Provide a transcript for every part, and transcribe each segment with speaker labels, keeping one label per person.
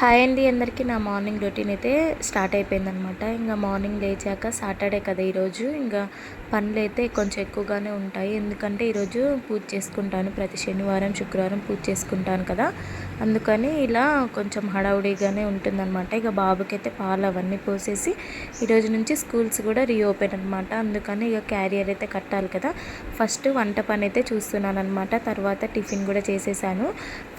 Speaker 1: Hi అండి అందరికీ. నా మార్నింగ్ రొటీన్ అయితే స్టార్ట్ అయిపోయిందనమాట ఇంకా మార్నింగ్ లేచాక సాటర్డే కదా ఈరోజు. ఇంకా పనులు అయితే కొంచెం ఎక్కువగానే ఉంటాయి. ఎందుకంటే ఈరోజు పూజ చేసుకుంటాను. ప్రతి శనివారం శుక్రవారం పూజ చేసుకుంటాను కదా. అందుకని ఇలా కొంచెం హడావుడిగానే ఉంటుందన్నమాట. ఇక బాబుకి అయితే పాలు అవన్నీ పోసేసి ఈరోజు నుంచి స్కూల్స్ కూడా రీఓపెన్ అనమాట అందుకని ఇక క్యారియర్ అయితే కట్టాలి కదా. ఫస్ట్ వంట పని అయితే చూస్తున్నాను అనమాట తర్వాత టిఫిన్ కూడా చేసేసాను.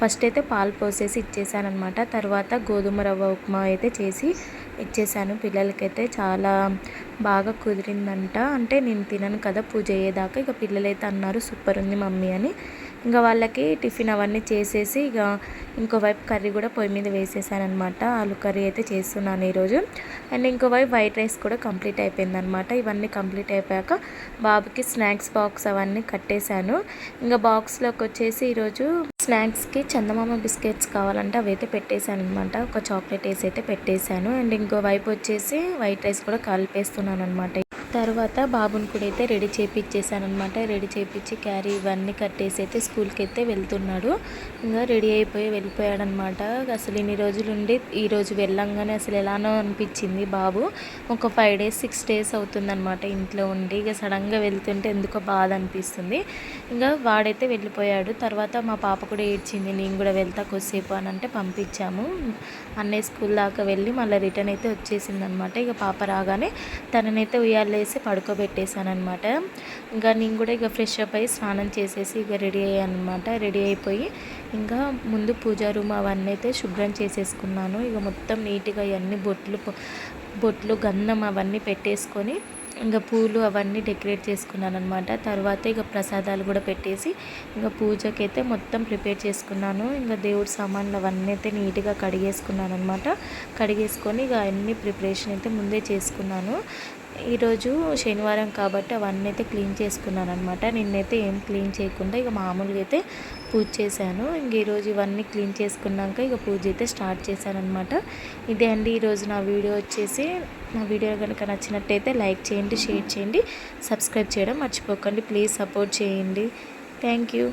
Speaker 1: ఫస్ట్ అయితే పాలు పోసేసి ఇచ్చేసాను అనమాట తర్వాత గోధుమ రవ్వ ఉప్మా అయితే చేసి ఇచ్చేసాను. పిల్లలకైతే చాలా బాగా కుదిరిందంట. అంటే నేను తినను కదా పూజ అయ్యేదాకా. ఇక పిల్లలైతే అన్నారు సూపర్ ఉంది మమ్మీ అని. ఇంకా వాళ్ళకి టిఫిన్ అవన్నీ చేసేసి ఇక ఇంకోవైపు కర్రీ కూడా పొయ్యి మీద వేసేసానమాట ఆలు కర్రీ అయితే చేస్తున్నాను ఈరోజు. అండ్ ఇంకోవైపు వైట్ రైస్ కూడా కంప్లీట్ అయిపోయిందనమాట ఇవన్నీ కంప్లీట్ అయిపోయాక బాబుకి స్నాక్స్ బాక్స్ అవన్నీ కట్టేశాను. ఇంకా బాక్స్లోకి వచ్చేసి ఈరోజు స్నాక్స్కి చందమామ బిస్కెట్స్ కావాలంటే అవి అయితే పెట్టేశాను అనమాట ఒక చాక్లెట్ వేసి అయితే పెట్టేశాను. అండ్ ఇంకో వైపు వచ్చేసి వైట్ రైస్ కూడా కలిపేస్తున్నాను అనమాట తర్వాత బాబుని కూడా అయితే రెడీ చేయించేసాను అనమాట రెడీ చేయించి క్యారీ ఇవన్నీ కట్టేసి అయితే స్కూల్కి అయితే వెళ్తున్నాడు. ఇంకా రెడీ అయిపోయి వెళ్ళిపోయాడనమాట అసలు ఇన్ని రోజులు ఉండి ఈరోజు వెళ్ళంగానే అసలు ఎలానో అనిపించింది బాబు. ఒక ఫైవ్ డేస్ సిక్స్ డేస్ అవుతుందనమాట ఇంట్లో ఉండి. ఇక సడన్గా వెళ్తుంటే ఎందుకో బాధ అనిపిస్తుంది. ఇంకా వాడైతే వెళ్ళిపోయాడు. తర్వాత మా పాప కూడా ఏడ్చింది నేను కూడా వెళ్తా కొద్దిసేపు అని అంటే పంపించాము. అన్నయ్య స్కూల్ దాకా వెళ్ళి మళ్ళీ రిటర్న్ అయితే వచ్చేసింది అనమాట ఇక పాప రాగానే తననైతే ఉయ్యాలే వేసి పడుకోబెట్టేశానమాట అనమాట ఇంకా నేను కూడా ఇక ఫ్రెష్ అప్ అయ్యి స్నానం చేసేసి ఇక రెడీ అయ్యాను అనమాట రెడీ అయిపోయి ఇంకా ముందు పూజా రూమ్ అవన్నీ అయితే శుభ్రం చేసేసుకున్నాను. ఇక మొత్తం నీట్గా ఇవన్నీ బొట్లు బొట్లు గంధం అవన్నీ పెట్టేసుకొని ఇంకా పూలు అవన్నీ డెకరేట్ చేసుకున్నాను అనమాట తర్వాత ఇక ప్రసాదాలు కూడా పెట్టేసి ఇంకా పూజకైతే మొత్తం ప్రిపేర్ చేసుకున్నాను. ఇంకా దేవుడి సామాన్లు అవన్నీ అయితే నీట్గా కడిగేసుకున్నాను అనమాట కడిగేసుకొని ఇక అన్ని ప్రిపరేషన్ అయితే ముందే చేసుకున్నాను. ఈరోజు శనివారం కాబట్టి అవన్నీ అయితే క్లీన్ చేసుకున్నాను అనమాట నిన్నైతే ఏం క్లీన్ చేయకుండా ఇక మామూలుగా అయితే పూజ చేశాను. ఇంక ఈరోజు ఇవన్నీ క్లీన్ చేసుకున్నాక ఇక పూజ అయితే స్టార్ట్ చేశాను అనమాట ఇదే అండి ఈరోజు నా వీడియో వచ్చేసి. నా వీడియో కనుక నచ్చినట్టయితే లైక్ చేయండి షేర్ చేయండి సబ్స్క్రైబ్ చేయడం మర్చిపోకండి. ప్లీజ్ సపోర్ట్ చేయండి. Thank you.